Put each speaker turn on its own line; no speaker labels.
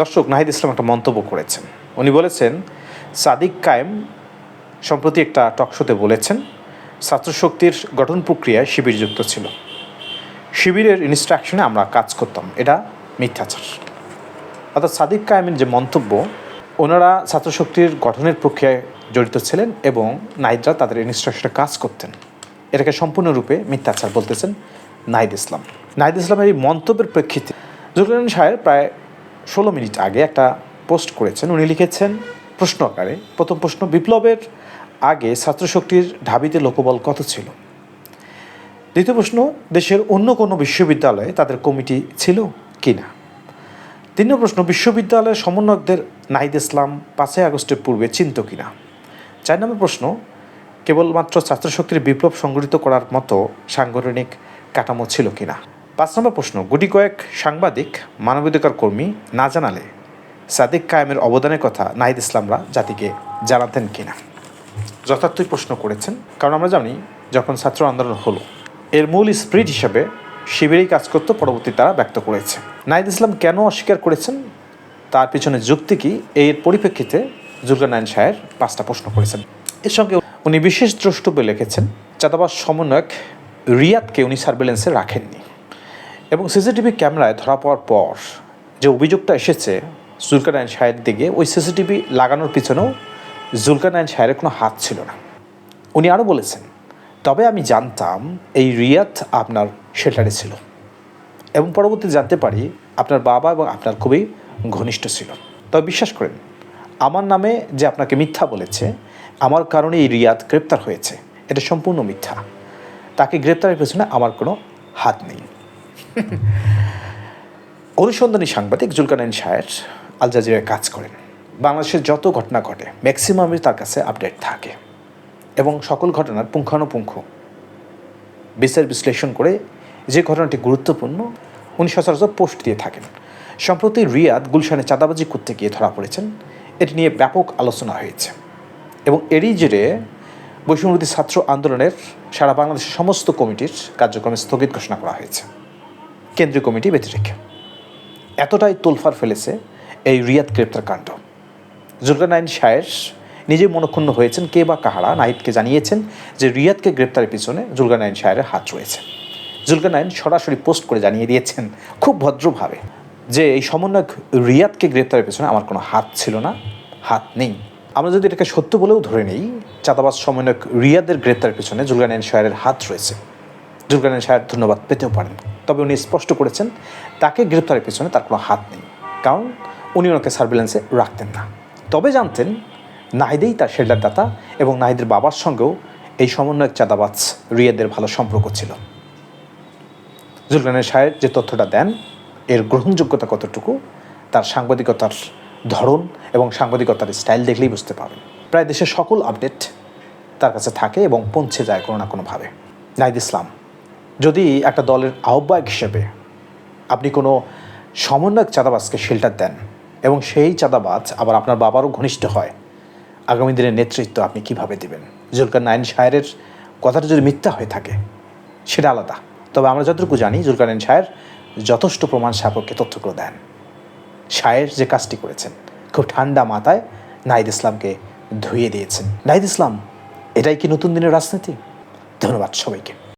দর্শক নাহিদ ইসলাম একটা মন্তব্য করেছেন। উনি বলেছেন, সাদিক কায়েম সম্প্রতি একটা টকশোতে বলেছেন, ছাত্রশক্তির গঠন প্রক্রিয়ায় শিবির যুক্ত ছিল। শিবিরের ইনস্ট্রাকশনে আমরা কাজ করতাম, এটা মিথ্যাচার। অর্থাৎ সাদিক কায়েমের যে মন্তব্য, ওনারা ছাত্রশক্তির গঠনের প্রক্রিয়ায় জড়িত ছিলেন এবং নাইদরা তাদের ইনস্ট্রাকশনে কাজ করতেন। এটাকে সম্পূর্ণরূপে মিথ্যাচার বলতেছেন নাহিদ ইসলাম। নাহিদ ইসলামের এই মন্তব্যের প্রেক্ষিতে জুলকান সাহেব প্রায় ষোলো মিনিট আগে একটা পোস্ট করেছেন। উনি লিখেছেন, প্রশ্ন আকারে, প্রথম প্রশ্ন, বিপ্লবের আগে ছাত্রশক্তির ঢাবিতে লোকবল কত ছিল? দ্বিতীয় প্রশ্ন, দেশের অন্য কোনো বিশ্ববিদ্যালয়ে তাদের কমিটি ছিল কি না তিন প্রশ্ন, বিশ্ববিদ্যালয়ের সমন্বয়কদের নাহিদ ইসলাম পাঁচই আগস্টের পূর্বে চিনত কিনা? চার নম্বর প্রশ্ন, কেবলমাত্র ছাত্রশক্তির বিপ্লব সংগঠিত করার মতো সাংগঠনিক কাঠামো ছিল কিনা? পাঁচ নম্বর প্রশ্ন, গুটি কয়েক সাংবাদিক, মানবাধিকার কর্মী না জানালে সাদিক কায়েমের অবদানের কথা নাহিদ ইসলামরা জাতিকে জানাতেন কিনা? যথার্থই প্রশ্ন করেছেন, কারণ আমরা জানি যখন ছাত্র আন্দোলন হলো, এর মূল স্প্রিট হিসেবে শিবিরেই কাজ করতে পরবর্তী তারা ব্যক্ত করেছে। নাহিদ ইসলাম কেন অস্বীকার করেছেন? তার পিছনে যুক্তি কি? এর পরিপ্রেক্ষিতে জুলকানায়ন সাহের পাঁচটা প্রশ্ন করেছেন। এর সঙ্গে উনি বিশেষ দ্রষ্টব্য লিখেছেন চাঁদাবাস সমন্বয়ক রিয়াদকে উনি সার্ভেলেন্সে রাখেননি। এবং সিসিটিভি ক্যামেরায় ধরা পড়ার পর যে অভিযোগটা এসেছে জুলকানায়ন সাহের দিকে, ওই সিসিটিভি লাগানোর পিছনেও জুলকানায়ন সাহের কোনো হাত ছিল না। উনি আরও বলেছেন, তবে আমি জানতাম এই রিয়াদ আপনার শেল্টারে ছিল এবং পরবর্তী জানতে পারি আপনার বাবা এবং আপনার খুবই ঘনিষ্ঠ ছিল। তবে বিশ্বাস করেন, আমার নামে যে আপনাকে মিথ্যা বলেছে, আমার কারণে এই রিয়াদ গ্রেপ্তার হয়েছে। এটা সম্পূর্ণ মিথ্যা। তাকে গ্রেপ্তারের পেছনে আমার কোনো হাত নেই। অনুসন্ধানী সাংবাদিক জুলকানাইন শায়ের আল জাজিরায় কাজ করেন। বাংলাদেশের যত ঘটনা ঘটে ম্যাক্সিমামই তার কাছে আপডেট থাকে এবং সকল ঘটনার পুঙ্খানুপুঙ্খ বিচার বিশ্লেষণ করে যে ঘটনাটি গুরুত্বপূর্ণ, উনি সচরাচর পোস্ট দিয়ে থাকেন। সম্প্রতি রিয়াদ গুলশানে চাঁদাবাজি করতে গিয়ে ধরা পড়েছেন, এটি নিয়ে ব্যাপক আলোচনা হয়েছে এবং এরই জেরে বৈষম্যবিরোধী ছাত্র আন্দোলনের সারা বাংলাদেশের সমস্ত কমিটির কার্যক্রমে স্থগিত ঘোষণা করা হয়েছে। কেন্দ্রীয় কমিটি ব্যতিরেকে। এতটাই তোলফার ফেলেছে এই রিয়াদ গ্রেপ্তার কাণ্ড। জুলকানাইন শায়ের নিজে মনক্ষুণ্ণ হয়েছেন কে বা কাহারা। নাহিদকে জানিয়েছেন যে রিয়াদকে গ্রেপ্তারের পিছনে জুলকানাইন শায়ের হাত রয়েছে। জুলকানাইন সরাসরি পোস্ট করে জানিয়ে দিয়েছেন খুব ভদ্রভাবে যে এই সমন্বয়ক রিয়াদকে গ্রেপ্তারের পেছনে আমার কোনো হাত ছিল না, হাত নেই। আমরা যদি এটাকে সত্য বলেও ধরে নেই, চাঁদাবাজ সমন্বয়ক রিয়াদের গ্রেপ্তারের পেছনে জুলকানাইন শায়ের হাত রয়েছে। জুলকানাইন শায়ের ধন্যবাদ পেতেও পারেন তবে উনি স্পষ্ট করেছেন, তাকে গ্রেপ্তারের পেছনে তার কোনো হাত নেই, কারণ উনি ওনাকে সার্ভেলেন্সে রাখতেন না। তবে জানতেন, নাহিদেই তার শেল্টার দাতা এবং নাহিদের বাবার সঙ্গেও এই সমন্বয়ক চাঁদাবাজ রিয়াদের ভালো সম্পর্ক ছিল। জুলকানের সাহেব যে তথ্যটা দেন, এর গ্রহণযোগ্যতা কতটুকু, তার সাংবাদিকতার ধরন এবং সাংবাদিকতার স্টাইল দেখলেই বুঝতে পারবেন। প্রায় দেশের সকল আপডেট তার কাছে থাকে এবং পৌঁছে যায় কোনো না কোনোভাবে। নাহিদ ইসলাম। যদি একটা দলের আহ্বায়ক হিসেবে আপনি কোনো সমন্বয়ক চাঁদাবাজকে শেল্টার দেন এবং সেই চাঁদাবাজ আবার আপনার বাবারও ঘনিষ্ঠ হয়, আগামী দিনের নেতৃত্ব আপনি কীভাবে দেবেন? জুলকার নাইন শায়ের কথাটা যদি মিথ্যা হয়ে থাকে, সেটা আলাদা। তবে আমরা যতটুকু জানি, জুলকার নাইন শায়ের যথেষ্ট প্রমাণ সাপেক্ষে তথ্যগুলো দেন। শায়ের যে কাজটি করেছেন, খুব ঠান্ডা মাথায় নাহিদ ইসলামকে ধুয়ে দিয়েছেন। নাহিদ ইসলাম, এটাই কি নতুন দিনের রাজনীতি? ধন্যবাদ সবাইকে।